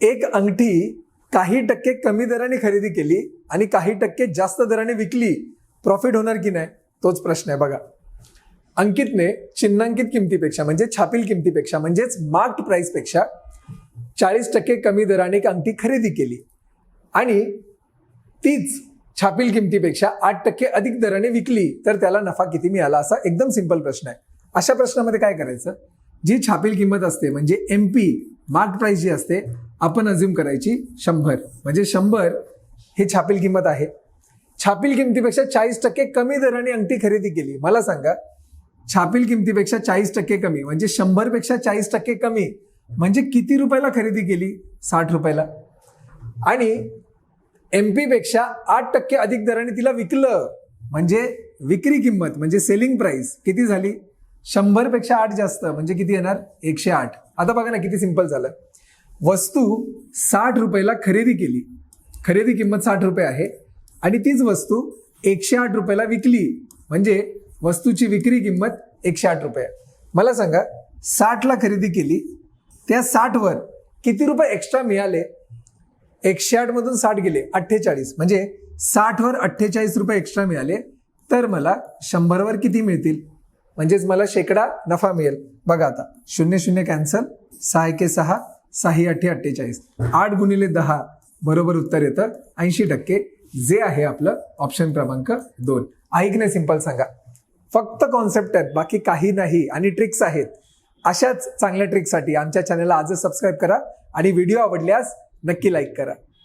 एक अंगठी काही टक्के कमी दराने खरेदी केली आणि काही टक्के जास्त दराने विकली प्रॉफिट होणार की नाही तोच प्रश्न आहे बघा. अंकितने चिन्हांकित किमतीपेक्षा म्हणजे छापील किमतीपेक्षा म्हणजेच मार्क्ड प्राईसपेक्षा चाळीस टक्के कमी दराने एक अंगठी खरेदी केली. आणि तीच छापील किमतीपेक्षा आठ टक्के अधिक दराने विकली तर त्याला नफा किती मिळाला असा एकदम सिंपल प्रश्न आहे. अशा प्रश्नामध्ये काय करायचं? जी छापील किंमत असते म्हणजे एम पी मार्क प्राईस जी असते आपण अज्युम करायची शंभर. म्हणजे शंभर हे छापील किंमत आहे. छापील किमतीपेक्षा चाळीस टक्के कमी दराने अंगठी खरेदी केली. मला सांगा छापील किमतीपेक्षा चाळीस टक्के कमी म्हणजे शंभरपेक्षा चाळीस टक्के कमी म्हणजे किती रुपयाला खरेदी केली? साठ रुपयाला. आणि एम पीपेक्षा आठ टक्के अधिक दराने तिला विकलं म्हणजे विक्री किंमत म्हणजे सेलिंग प्राइस किती झाली? शंभरपेक्षा आठ जास्त म्हणजे किती येणार? एकशे आठ. आता बघा ना किती सिंपल झालं. वस्तू साठ रुपयाला खरेदी केली. खरेदी किंमत साठ रुपये आहे. आणि तीच वस्तू एकशे आठ रुपयाला विकली. म्हणजे वस्तूची विक्री किंमत एकशे आठ रुपये. मला सांगा साठला खरेदी केली. त्या साठवर किती रुपये एक्स्ट्रा मिळाले? एकशे आठमधून साठ गेले अठ्ठेचाळीस. म्हणजे साठवर अठ्ठेचाळीस रुपये एक्स्ट्रा मिळाले. तर मला शंभरवर किती मिळतील? म्हणजेच मला शेकडा नफा मिळेल. बघा आता शून्य शून्य कॅन्सल सहा एके सहा सहा अठ्ठे अठ्ठेचाळीस. आठ गुणिले दहा बरोबर उत्तर येतं ऐंशी टक्के. जे आहे आपलं ऑप्शन क्रमांक दोन. ऐकणे सिंपल सांगा. फक्त कॉन्सेप्ट आहेत बाकी काही नाही आणि ट्रिक्स आहेत. अशाच चांगल्या ट्रिकसाठी आमच्या चॅनलला आजच सबस्क्राईब करा आणि व्हिडिओ आवडल्यास नक्की लाईक करा.